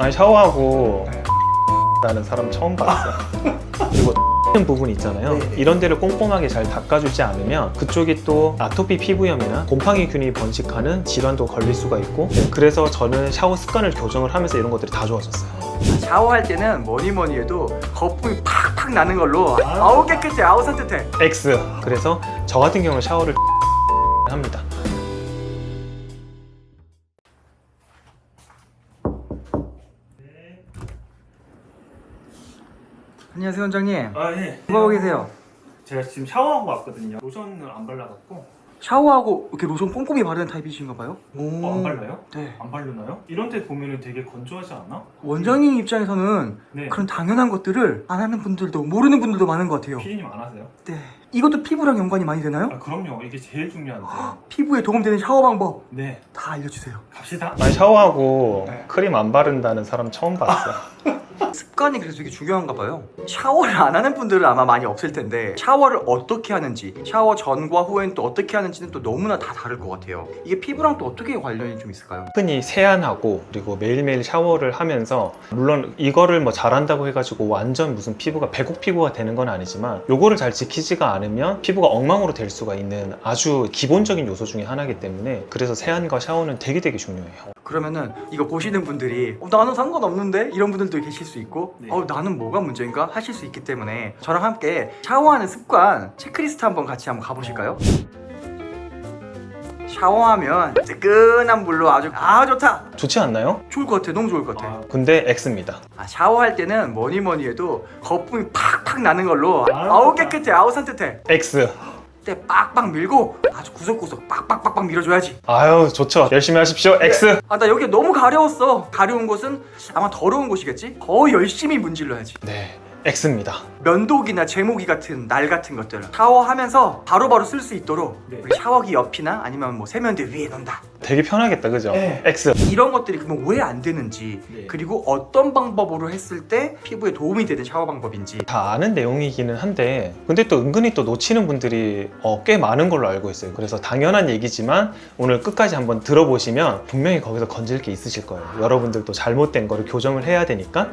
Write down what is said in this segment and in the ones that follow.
아니 샤워하고 나는 사람 처음 봤어. 그리고 는 부분 있잖아요. 네. 이런 데를 꼼꼼하게 잘 닦아주지 않으면 그쪽이 또 아토피 피부염이나 곰팡이균이 번식하는 질환도 걸릴 수가 있고 네, 그래서 저는 샤워 습관을 교정을 하면서 이런 것들이 다 좋아졌어요. 샤워할 때는 뭐니 뭐니 해도 거품이 팍팍 나는 걸로 아우 깨끗해 아우 산뜻해 X. 그래서 저 같은 경우는 샤워를 합니다. 안녕하세요 원장님 아 예. 뭐 하고 계세요? 제가 지금 샤워하고 왔거든요. 로션을 안 발라갖고 샤워하고 이렇게 로션 꼼꼼히 바르는 타입이신가 봐요? 오. 어, 안 발라요? 네 안 바르나요? 이런 데 보면은 되게 건조하지 않아? 원장님 입장에서는 네. 그런 당연한 것들을 안 하는 분들도 모르는 분들도 많은 것 같아요 피디님 안 하세요? 네 이것도 피부랑 연관이 많이 되나요? 아 그럼요. 이게 제일 중요한데. 피부에 도움되는 샤워 방법 네. 다 알려주세요 갑시다. 아니 샤워하고 네. 크림 안 바른다는 사람 처음 봤어. 습관이 그래서 되게 중요한가 봐요 샤워를 안 하는 분들은 아마 많이 없을 텐데 샤워를 어떻게 하는지 샤워 전과 후에는 또 어떻게 하는지는 또 너무나 다 다를 것 같아요 이게 피부랑 또 어떻게 관련이 좀 있을까요? 흔히 세안하고 그리고 매일매일 샤워를 하면서 물론 이거를 뭐 잘한다고 해가지고 완전 무슨 피부가 배국 피부가 되는 건 아니지만 요거를 잘 지키지가 않으면 피부가 엉망으로 될 수가 있는 아주 기본적인 요소 중에 하나이기 때문에 그래서 세안과 샤워는 되게 되게 중요해요. 그러면은 이거 보시는 분들이 어, 나는 상관없는데 이런 분들도 계실 수 있고 네. 어, 나는 뭐가 문제인가 하실 수 있기 때문에 저랑 함께 샤워하는 습관 체크리스트 한번 같이 한번 가보실까요? 샤워하면 뜨끈한 물로 아주 아 좋다 좋지 않나요? 좋을 것 같아 너무 좋을 것 같아 아, 근데 X입니다. 아, 샤워할 때는 뭐니 뭐니 해도 거품이 팍팍 나는 걸로 아, 아우. 깨끗해 아우 산뜻해 X. 그때 빡빡 밀고 아주 구석구석 빡빡빡빡 밀어줘야지 아유 좋죠. 열심히 하십시오. X. 아 나 여기 너무 가려웠어 가려운 곳은 아마 더러운 곳이겠지? 더 열심히 문질러야지 네. X입니다. 면도기나 제모기 같은 날 같은 것들 샤워하면서 바로바로 쓸 수 있도록 네. 우리 샤워기 옆이나 아니면 뭐 세면대 위에 놓는다 되게 편하겠다, 그죠? 네. X. 이런 것들이 그러면 왜 안 되는지 네. 그리고 어떤 방법으로 했을 때 피부에 도움이 되는 샤워 방법인지 다 아는 내용이기는 한데 근데 또 은근히 또 놓치는 분들이 어, 꽤 많은 걸로 알고 있어요 그래서 당연한 얘기지만 오늘 끝까지 한번 들어보시면 분명히 거기서 건질 게 있으실 거예요 여러분들도 잘못된 거를 교정을 해야 되니까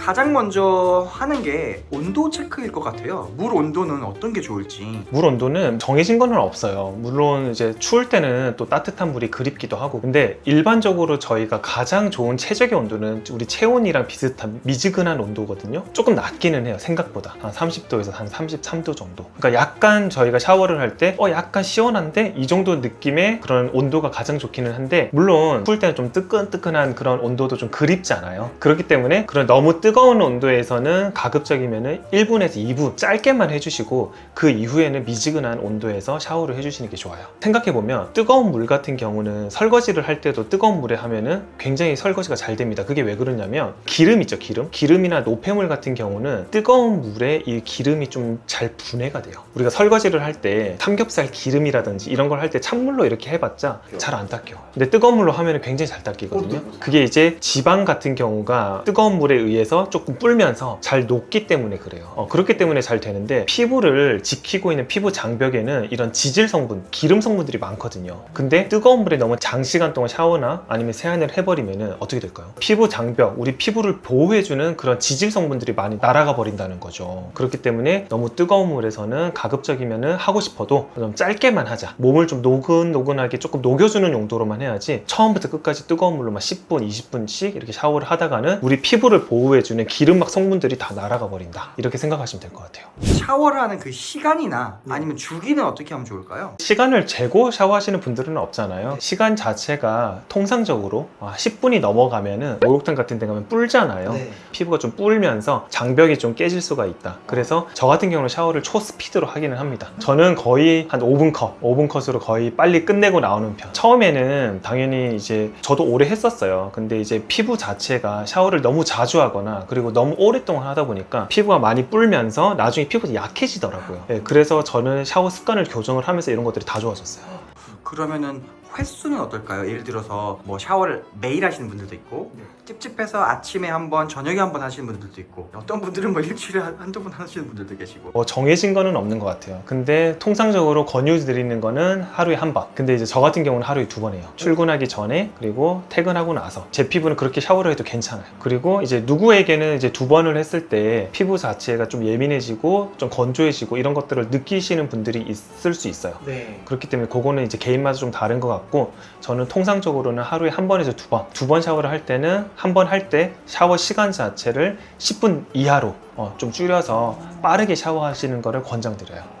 가장 먼저 하는 게 온도 체크일 것 같아요. 물 온도는 어떤 게 좋을지. 물 온도는 정해진 건 없어요. 물론 이제 추울 때는 또 따뜻한 물이 그립기도 하고. 근데 일반적으로 저희가 가장 좋은 최적의 온도는 우리 체온이랑 비슷한 미지근한 온도거든요. 조금 낮기는 해요 생각보다. 한 30도에서 한 33도 정도. 그러니까 약간 저희가 샤워를 할 때 어 약간 시원한데? 이 정도 느낌의 그런 온도가 가장 좋기는 한데 물론 추울 때는 좀 뜨끈뜨끈한 그런 온도도 좀 그립잖아요. 그렇기 때문에 그런 너무 뜨 거운 온도에서는 가급적이면은 1분에서 2분 짧게만 해주시고 그 이후에는 미지근한 온도에서 샤워를 해주시는 게 좋아요. 생각해보면 뜨거운 물 같은 경우는 설거지를 할 때도 뜨거운 물에 하면은 굉장히 설거지가 잘 됩니다. 그게 왜 그러냐면 기름 있죠 기름? 기름이나 노폐물 같은 경우는 뜨거운 물에 이 기름이 좀 잘 분해가 돼요. 우리가 설거지를 할 때 삼겹살 기름이라든지 이런 걸 할 때 찬물로 이렇게 해봤자 잘 안 닦여. 근데 뜨거운 물로 하면 굉장히 잘 닦이거든요. 그게 이제 지방 같은 경우가 뜨거운 물에 의해서 조금 불면서 잘 녹기 때문에 그래요. 어, 그렇기 때문에 잘 되는데 피부를 지키고 있는 피부 장벽에는 이런 지질 성분 기름 성분들이 많거든요. 근데 뜨거운 물에 너무 장시간 동안 샤워나 아니면 세안을 해버리면 어떻게 될까요? 피부 장벽 우리 피부를 보호해주는 그런 지질 성분들이 많이 날아가 버린다는 거죠. 그렇기 때문에 너무 뜨거운 물에서는 가급적이면 하고 싶어도 좀 짧게만 하자. 몸을 좀 노근노근하게 조금 녹여주는 용도로만 해야지 처음부터 끝까지 뜨거운 물로 막 10분 20분씩 이렇게 샤워를 하다가는 우리 피부를 보호해주는 기름막 성분들이 다 날아가 버린다 이렇게 생각하시면 될 것 같아요 샤워를 하는 그 시간이나 아니면 주기는 어떻게 하면 좋을까요? 시간을 재고 샤워하시는 분들은 없잖아요. 시간 자체가 통상적으로 아, 10분이 넘어가면은 목욕탕 같은 데 가면 뿔잖아요. 네. 피부가 좀 뿔면서 장벽이 좀 깨질 수가 있다. 그래서 저 같은 경우는 샤워를 초스피드로 하기는 합니다. 저는 거의 한 5분 컷, 5분 컷으로 거의 빨리 끝내고 나오는 편. 처음에는 당연히 이제 저도 오래 했었어요. 근데 이제 피부 자체가 샤워를 너무 자주 하거나 그리고 너무 오랫동안 하다 보니까 피부가 많이 뿔면서 나중에 피부가 약해지더라고요. 네, 그래서 저는 샤워 습관을 교정을 하면서 이런 것들이 다 좋아졌어요. 그러면은 횟수는 어떨까요? 예를 들어서 뭐 샤워를 매일 하시는 분들도 있고 네. 찝찝해서 아침에 한 번, 저녁에 한 번 하시는 분들도 있고 어떤 분들은 뭐 일주일에 한- 한두 번 하시는 분들도 계시고 뭐 정해진 거는 없는 것 같아요. 근데 통상적으로 권유드리는 거는 하루에 한 번. 근데 이제 저 같은 경우는 하루에 두 번 해요. 출근하기 전에 그리고 퇴근하고 나서 제 피부는 그렇게 샤워를 해도 괜찮아요. 그리고 이제 누구에게는 이제 두 번을 했을 때 피부 자체가 좀 예민해지고 좀 건조해지고 이런 것들을 느끼시는 분들이 있을 수 있어요. 네. 그렇기 때문에 그거는 이제 개인마다 좀 다른 것 같고 저는 통상적으로는 하루에 한 번에서 두 번, 두 번 샤워를 할 때는 한 번 할 때 샤워 시간 자체를 10분 이하로 어, 좀 줄여서 빠르게 샤워하시는 거를 권장드려요.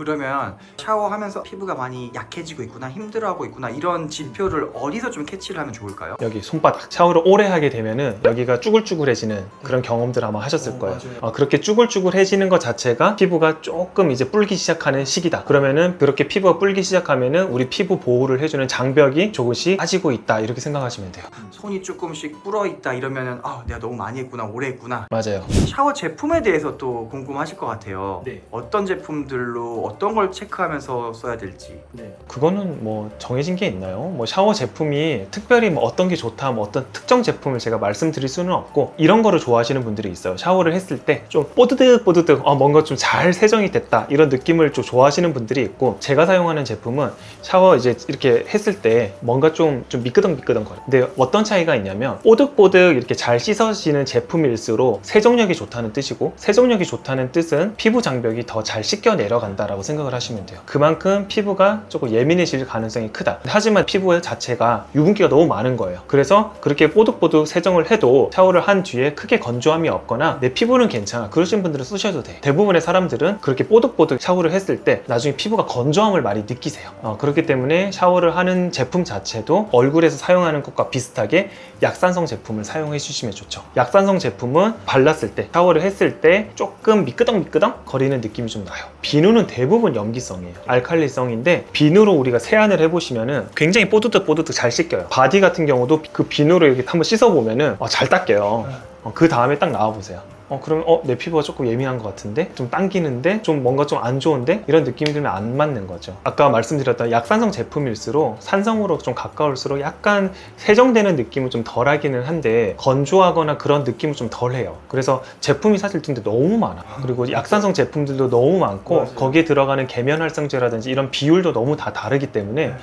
어 그러면 샤워하면서 피부가 많이 약해지고 있구나 힘들어하고 있구나 이런 지표를 어디서 좀 캐치를 하면 좋을까요? 여기 손바닥 샤워를 오래 하게 되면은 여기가 쭈글쭈글해지는 그런 경험들 아마 하셨을 어, 거예요. 어, 그렇게 쭈글쭈글해지는 것 자체가 피부가 조금 이제 불기 시작하는 시기다. 그러면은 그렇게 피부가 불기 시작하면은 우리 피부 보호를 해주는 장벽이 조금씩 빠지고 있다 이렇게 생각하시면 돼요. 손이 조금씩 불어 있다 이러면은 아 내가 너무 많이 했구나 오래 했구나 맞아요. 샤워 제품에 대해서 또 궁금하실 것 같아요 네. 어떤 제품들로 어떤 걸 체크하면서 써야 될지 네. 그거는 뭐 정해진 게 있나요? 뭐 샤워 제품이 특별히 뭐 어떤 게 좋다, 뭐 어떤 특정 제품을 제가 말씀드릴 수는 없고 이런 거를 좋아하시는 분들이 있어요. 샤워를 했을 때 좀 뽀드득 뽀드득 어, 뭔가 좀 잘 세정이 됐다 이런 느낌을 좀 좋아하시는 분들이 있고 제가 사용하는 제품은 샤워 이제 이렇게 했을 때 뭔가 좀, 좀 미끄덩 미끄덩 거려. 근데 어떤 차이가 있냐면 뽀득뽀득 이렇게 잘 씻어지는 제품일수록 세정력이 좋다는 뜻이고 세정력이 좋다는 뜻은 피부 장벽이 더 잘 씻겨 내려간다 라고 생각을 하시면 돼요. 그만큼 피부가 조금 예민해질 가능성이 크다. 하지만 피부 자체가 유분기가 너무 많은 거예요. 그래서 그렇게 뽀득뽀득 세정을 해도 샤워를 한 뒤에 크게 건조함이 없거나 내 피부는 괜찮아. 그러신 분들은 쓰셔도 돼. 대부분의 사람들은 그렇게 뽀득뽀득 샤워를 했을 때 나중에 피부가 건조함을 많이 느끼세요. 어, 그렇기 때문에 샤워를 하는 제품 자체도 얼굴에서 사용하는 것과 비슷하게 약산성 제품을 사용해 주시면 좋죠. 약산성 제품은 발랐을 때, 샤워를 했을 때 조금 미끄덩미끄덩 거리는 느낌이 좀 나요. 비누는 대 부분 염기성이에요. 알칼리성인데 비누로 우리가 세안을 해보시면은 굉장히 뽀드득 뽀드득 잘 씻겨요. 바디 같은 경우도 그 비누로 이렇게 한번 씻어보면은 어, 잘 닦여요. 어, 그 다음에 딱 나와보세요. 어, 그러면 어, 내 피부가 조금 예민한 것 같은데? 좀 당기는데? 좀 뭔가 좀 안 좋은데? 이런 느낌이 들면 안 맞는 거죠. 아까 말씀드렸던 약산성 제품일수록 산성으로 좀 가까울수록 약간 세정되는 느낌은 좀 덜 하기는 한데 건조하거나 그런 느낌은 좀 덜해요. 그래서 제품이 사실 근데 너무 많아. 그리고 약산성 제품들도 너무 많고 맞아요. 거기에 들어가는 계면활성제라든지 이런 비율도 너무 다 다르기 때문에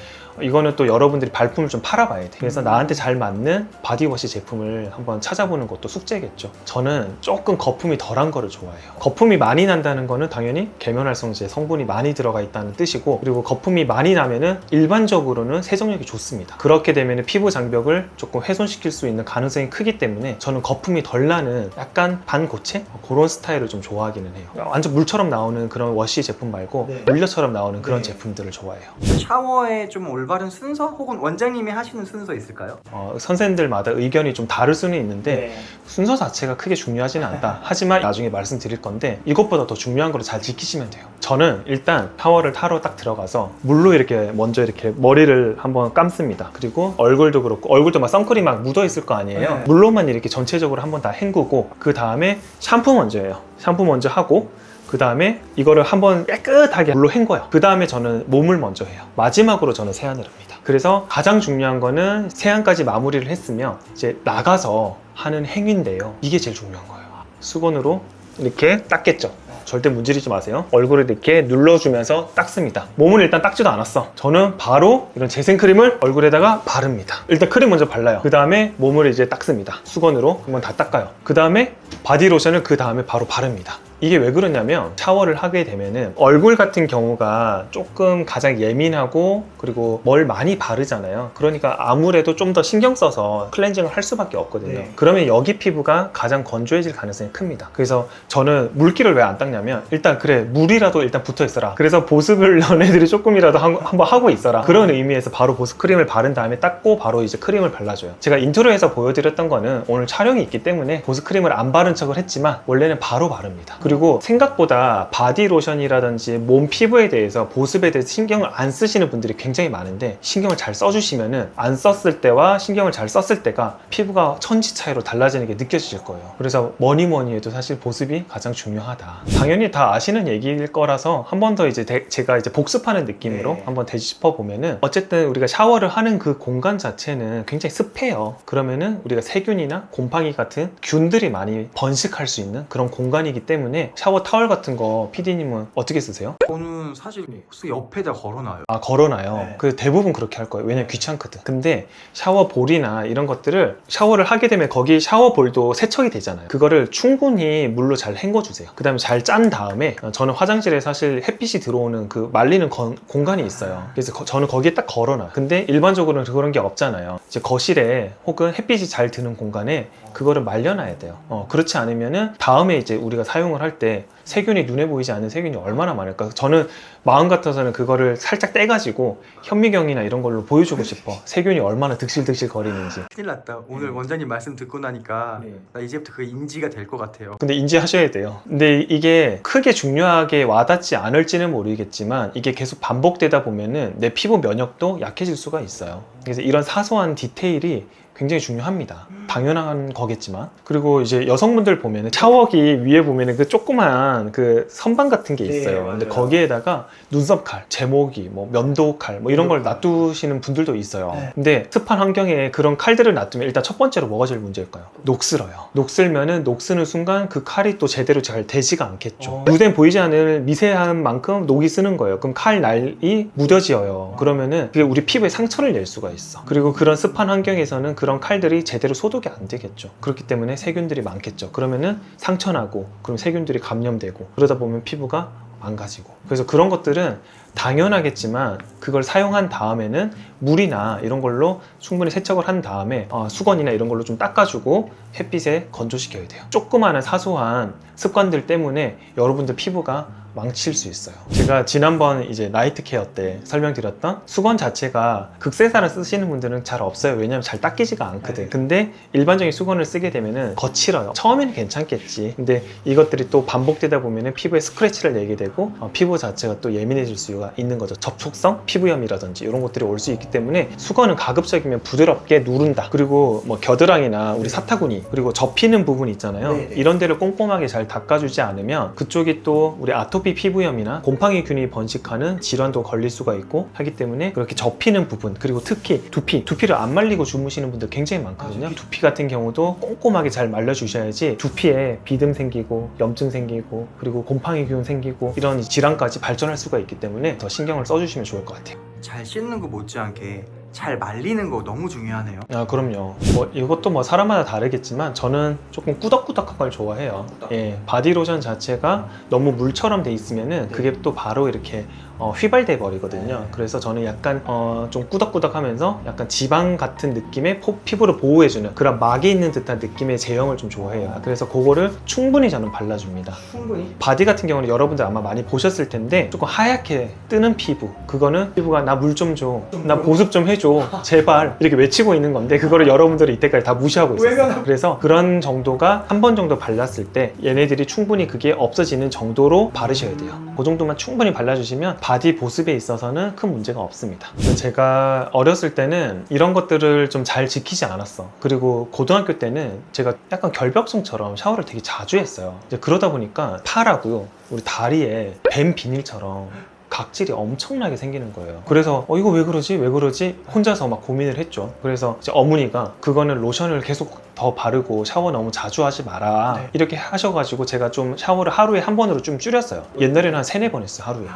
이거는 또 여러분들이 발품을 좀 팔아봐야 돼. 그래서 나한테 잘 맞는 바디워시 제품을 한번 찾아보는 것도 숙제겠죠. 저는 조금 거품이 덜한 거를 좋아해요. 거품이 많이 난다는 거는 당연히 계면활성제 성분이 많이 들어가 있다는 뜻이고 그리고 거품이 많이 나면은 일반적으로는 세정력이 좋습니다. 그렇게 되면 피부 장벽을 조금 훼손시킬 수 있는 가능성이 크기 때문에 저는 거품이 덜 나는 약간 반고체 그런 스타일을 좀 좋아하기는 해요. 완전 물처럼 나오는 그런 워시 제품 말고 네. 물려처럼 나오는 그런 네. 제품들을 좋아해요. 샤워의 좀올 바른 순서 혹은 원장님이 하시는 순서 있을까요? 어, 선생님들마다 의견이 좀 다를 수는 있는데 네. 순서 자체가 크게 중요하지는 않다. 하지만 나중에 말씀드릴 건데 이것보다 더 중요한 거를 잘 지키시면 돼요. 저는 일단 샤워를 타러 딱 들어가서 물로 이렇게 먼저 이렇게 머리를 한번 감습니다. 그리고 얼굴도 그렇고 얼굴도 막 선크림 막 묻어 있을 거 아니에요. 네. 물로만 이렇게 전체적으로 한번 다 헹구고 그 다음에 샴푸 먼저 해요. 샴푸 먼저 하고 그 다음에 이거를 한번 깨끗하게 물로 헹궈요. 그 다음에 저는 몸을 먼저 해요. 마지막으로 저는 세안을 합니다. 그래서 가장 중요한 거는 세안까지 마무리를 했으면 이제 나가서 하는 행위인데요. 이게 제일 중요한 거예요. 수건으로 이렇게 닦겠죠. 절대 문지르지 마세요. 얼굴을 이렇게 눌러주면서 닦습니다. 몸은 일단 닦지도 않았어. 저는 바로 이런 재생크림을 얼굴에다가 바릅니다. 일단 크림 먼저 발라요. 그 다음에 몸을 이제 닦습니다. 수건으로 한번 다 닦아요. 그 다음에 바디로션을 그 다음에 바로 바릅니다. 이게 왜 그러냐면 샤워를 하게 되면은 얼굴 같은 경우가 조금 가장 예민하고 그리고 뭘 많이 바르잖아요. 그러니까 아무래도 좀 더 신경 써서 클렌징을 할 수밖에 없거든요. 네. 그러면 여기 피부가 가장 건조해질 가능성이 큽니다. 그래서 저는 물기를 왜 안 닦냐면 일단 그래 물이라도 일단 붙어 있어라. 그래서 보습을 너네들이 조금이라도 한, 한번 하고 있어라. 그런 의미에서 바로 보습 크림을 바른 다음에 닦고 바로 이제 크림을 발라줘요. 제가 인트로에서 보여드렸던 거는 오늘 촬영이 있기 때문에 보습 크림을 안 바른 척을 했지만 원래는 바로 바릅니다. 그리고 생각보다 바디 로션이라든지 몸 피부에 대해서 보습에 대해서 신경을 안 쓰시는 분들이 굉장히 많은데 신경을 잘 써주시면은 안 썼을 때와 신경을 잘 썼을 때가 피부가 천지 차이로 달라지는 게 느껴지실 거예요. 그래서 뭐니 뭐니 해도 사실 보습이 가장 중요하다. 당연히 다 아시는 얘기일 거라서 한 번 더 이제 대- 제가 이제 복습하는 느낌으로 네. 한번 되짚어 보면은 어쨌든 우리가 샤워를 하는 그 공간 자체는 굉장히 습해요. 그러면은 우리가 세균이나 곰팡이 같은 균들이 많이 번식할 수 있는 그런 공간이기 때문에 샤워 타월 같은 거 PD님은 어떻게 쓰세요? 저는 사실 그 옆에다 걸어놔요. 아 걸어놔요. 네. 그 대부분 그렇게 할 거예요. 왜냐면 귀찮거든. 근데 샤워 볼이나 이런 것들을 샤워를 하게 되면 거기 샤워 볼도 세척이 되잖아요. 그거를 충분히 물로 잘 헹궈주세요. 그다음에 잘 짠 다음에 어, 저는 화장실에 사실 햇빛이 들어오는 그 말리는 건- 공간이 있어요. 그래서 거- 저는 거기에 딱 걸어놔. 근데 일반적으로는 그런 게 없잖아요. 이제 거실에 혹은 햇빛이 잘 드는 공간에 그거를 말려놔야 돼요. 어, 그렇지 않으면은 다음에 이제 우리가 사용을 할때 세균이 눈에 보이지 않는 세균이 얼마나 많을까? 저는 마음 같아서는 그거를 살짝 떼가지고 현미경이나 이런 걸로 보여주고 싶어. 세균이 얼마나 득실득실 거리는지. 큰일 났다. 오늘 원장님 말씀 듣고 나니까 네. 나 이제부터 그 인지가 될 것 같아요. 근데 인지하셔야 돼요. 근데 이게 크게 중요하게 와닿지 않을지는 모르겠지만 이게 계속 반복되다 보면은 내 피부 면역도 약해질 수가 있어요. 그래서 이런 사소한 디테일이 굉장히 중요합니다. 당연한 거겠지만. 그리고 이제 여성분들 보면은 샤워기 위에 보면은 그 조그만 그 선반 같은 게 네, 있어요. 근데 맞아요. 거기에다가 눈썹 칼, 제모기, 뭐 면도 칼, 뭐 이런 걸 놔두시는 분들도 있어요. 네. 근데 습한 환경에 그런 칼들을 놔두면 일단 첫 번째로 뭐가 제일 문제일까요? 녹슬어요. 녹슬면은 녹스는 순간 그 칼이 또 제대로 잘 되지가 않겠죠. 어. 눈에 보이지 않을 미세한 만큼 녹이 쓰는 거예요. 그럼 칼 날이 무뎌지어요. 그러면은 그게 우리 피부에 상처를 낼 수가 있어. 그리고 그런 습한 환경에서는 그런 칼들이 제대로 소독이 안 되겠죠. 그렇기 때문에 세균들이 많겠죠. 그러면은 상처 나고 그럼 세균들이 감염되고 그러다 보면 피부가 망가지고 그래서 그런 것들은 당연하겠지만 그걸 사용한 다음에는 물이나 이런 걸로 충분히 세척을 한 다음에 어, 수건이나 이런 걸로 좀 닦아주고 햇빛에 건조시켜야 돼요. 조그마한 사소한 습관들 때문에 여러분들 피부가 망칠 수 있어요. 제가 지난번 이제 나이트 케어 때 설명드렸던 수건 자체가 극세사를 쓰시는 분들은 잘 없어요. 왜냐면 잘 닦이지가 않거든. 네. 근데 일반적인 수건을 쓰게 되면은 거칠어요. 처음에는 괜찮겠지. 근데 이것들이 또 반복되다 보면은 피부에 스크래치를 내게 되고 어, 피부 자체가 또 예민해질 수가 있는 거죠. 접촉성 피부염이라든지 이런 것들이 올 수 있기 때문에 수건은 가급적이면 부드럽게 누른다. 그리고 뭐 겨드랑이나 우리 사타구니 그리고 접히는 부분 있잖아요. 네, 네. 이런 데를 꼼꼼하게 잘 닦아주지 않으면 그쪽이 또 우리 아토피 피부염이나 곰팡이균이 번식하는 질환도 걸릴 수가 있고 하기 때문에 그렇게 접히는 부분 그리고 특히 두피 두피를 안 말리고 주무시는 분들 굉장히 많거든요. 두피 같은 경우도 꼼꼼하게 잘 말려주셔야지 두피에 비듬 생기고 염증 생기고 그리고 곰팡이균 생기고 이런 질환까지 발전할 수가 있기 때문에 더 신경을 써주시면 좋을 것 같아요. 잘 씻는 거 못지않게 잘 말리는 거 너무 중요하네요. 아 그럼요. 뭐 이것도 뭐 사람마다 다르겠지만 저는 조금 꾸덕꾸덕한 걸 좋아해요. 예, 바디 로션 자체가 너무 물처럼 돼 있으면은 그게 또 바로 이렇게 어, 휘발돼 버리거든요. 그래서 저는 약간 어, 좀 꾸덕꾸덕하면서 약간 지방 같은 느낌의 포- 피부를 보호해주는 그런 막이 있는 듯한 느낌의 제형을 좀 좋아해요. 그래서 그거를 충분히 저는 발라줍니다. 충분히. 바디 같은 경우는 여러분들 아마 많이 보셨을 텐데 조금 하얗게 뜨는 피부 그거는 피부가 나 물 좀 줘, 나 보습 좀 해줘, 제발 이렇게 외치고 있는 건데 그거를 여러분들이 이때까지 다 무시하고 있었어요. 그래서 그런 정도가 한 번 정도 발랐을 때 얘네들이 충분히 그게 없어지는 정도로 바르셔야 돼요. 그 정도만 충분히 발라주시면 바디 보습에 있어서는 큰 문제가 없습니다. 제가 어렸을 때는 이런 것들을 좀 잘 지키지 않았어. 그리고 고등학교 때는 제가 약간 결벽증처럼 샤워를 되게 자주 했어요. 그러다 보니까 팔하고요, 우리 다리에 뱀 비닐처럼 각질이 엄청나게 생기는 거예요. 그래서 어 이거 왜 그러지? 왜 그러지? 혼자서 막 고민을 했죠. 그래서 이제 어머니가 그거는 로션을 계속 더 바르고 샤워 너무 자주 하지 마라. 네. 이렇게 하셔가지고 제가 좀 샤워를 하루에 한 번으로 좀 줄였어요. 옛날에는 한 세네 번 했어요, 하루에.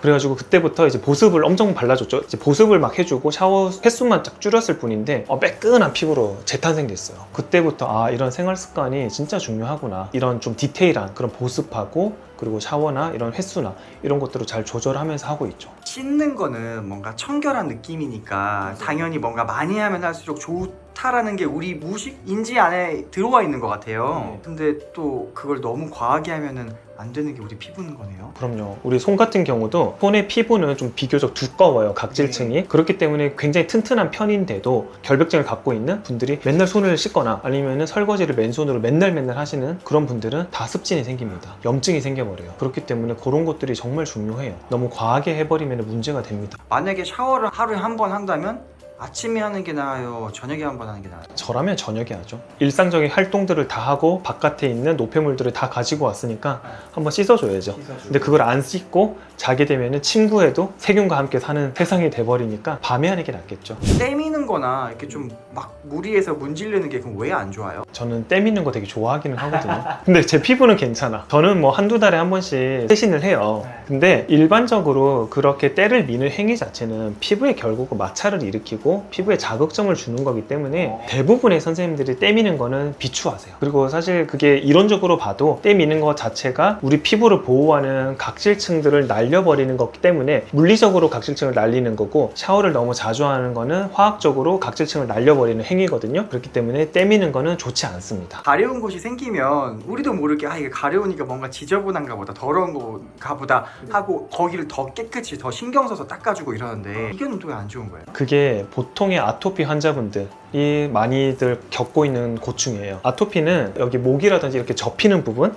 그래가지고 그때부터 이제 보습을 엄청 발라줬죠. 이제 보습을 막 해주고 샤워 횟수만 쫙 줄였을 뿐인데 어, 매끈한 피부로 재탄생됐어요. 그때부터 아 이런 생활 습관이 진짜 중요하구나. 이런 좀 디테일한 그런 보습하고 그리고 샤워나 이런 횟수나 이런 것들을 잘 조절하면서 하고 있죠. 씻는 거는 뭔가 청결한 느낌이니까 당연히 뭔가 많이 하면 할수록 좋다라는 게 우리 무식 인지 안에 들어와 있는 것 같아요. 네. 근데 또 그걸 너무 과하게 하면은 안 되는 게 우리 피부인 거네요. 그럼요. 우리 손 같은 경우도 손의 피부는 좀 비교적 두꺼워요. 각질층이. 그렇기 때문에 굉장히 튼튼한 편인데도 결벽증을 갖고 있는 분들이 맨날 손을 씻거나 아니면 설거지를 맨손으로 맨날 맨날 하시는 그런 분들은 다 습진이 생깁니다. 염증이 생겨버려요. 그렇기 때문에 그런 것들이 정말 중요해요. 너무 과하게 해버리면 문제가 됩니다. 만약에 샤워를 하루에 한 번 한다면 아침에 하는 게 나아요? 저녁에 한 번 하는 게 나아요? 저라면 저녁에 하죠. 일상적인 활동들을 다 하고 바깥에 있는 노폐물들을 다 가지고 왔으니까 한번 씻어줘야죠. 근데 그걸 안 씻고 자게 되면은 침구에도 세균과 함께 사는 세상이 돼버리니까 밤에 하는 게 낫겠죠. 때미는 거나 이렇게 좀 막 무리해서 문지르는 게 그럼 왜 안 좋아요? 저는 때 미는 거 되게 좋아하기는 하거든요. 근데 제 피부는 괜찮아. 저는 뭐 한두 달에 한 번씩 세신을 해요. 근데 일반적으로 그렇게 때를 미는 행위 자체는 피부에 결국 마찰을 일으키고 피부에 자극점을 주는 거기 때문에 대부분의 선생님들이 때미는 거는 비추하세요. 그리고 사실 그게 이론적으로 봐도 때미는 것 자체가 우리 피부를 보호하는 각질층들을 날려버리는 거기 때문에 물리적으로 각질층을 날리는 거고 샤워를 너무 자주 하는 거는 화학적으로 각질층을 날려버리는 행위거든요. 그렇기 때문에 때미는 거는 좋지 않습니다. 가려운 곳이 생기면 우리도 모르게 아 이게 가려우니까 뭔가 지저분한가 보다 더러운 거가 보다 하고 거기를 더 깨끗이 더 신경 써서 닦아주고 이러는데 이건 또왜안 좋은 거예요? 그게 보 통의 아토피 환자분들이 많이들 겪고 있는 고충이에요. 아토피는 여기 목이라든지 이렇게 접히는 부분,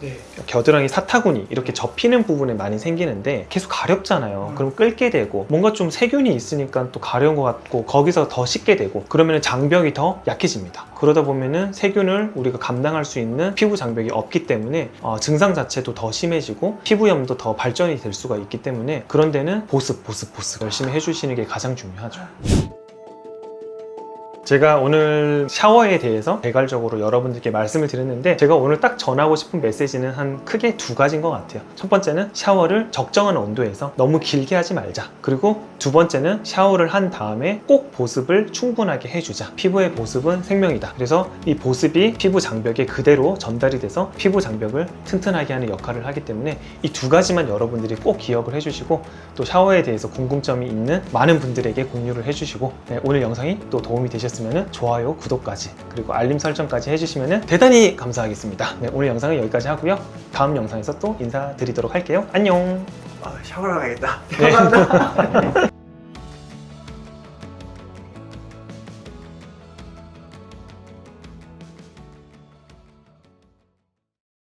겨드랑이 사타구니 이렇게 접히는 부분에 많이 생기는데 계속 가렵잖아요. 그럼 끓게 되고 뭔가 좀 세균이 있으니까 또 가려운 것 같고 거기서 더 씻게 되고 그러면 장벽이 더 약해집니다. 그러다 보면은 세균을 우리가 감당할 수 있는 피부 장벽이 없기 때문에 어, 증상 자체도 더 심해지고 피부염도 더 발전이 될 수가 있기 때문에 그런 데는 보습, 보습, 보습 열심히 해주시는 게 가장 중요하죠. 제가 오늘 샤워에 대해서 개괄적으로 여러분들께 말씀을 드렸는데 제가 오늘 딱 전하고 싶은 메시지는 한 크게 두 가지인 것 같아요. 첫 번째는 샤워를 적정한 온도에서 너무 길게 하지 말자. 그리고 두 번째는 샤워를 한 다음에 꼭 보습을 충분하게 해주자. 피부의 보습은 생명이다. 그래서 이 보습이 피부 장벽에 그대로 전달이 돼서 피부 장벽을 튼튼하게 하는 역할을 하기 때문에 이 두 가지만 여러분들이 꼭 기억을 해주시고 또 샤워에 대해서 궁금점이 있는 많은 분들에게 공유를 해주시고 네, 오늘 영상이 또 도움이 되셨으면 좋아요, 구독까지 그리고 알림 설정까지 해주시면 대단히 감사하겠습니다. 네, 오늘 영상은 여기까지 하고요. 다음 영상에서 또 인사드리도록 할게요. 안녕. 아, 샤워하러 가야겠다. 네. 감사합니다.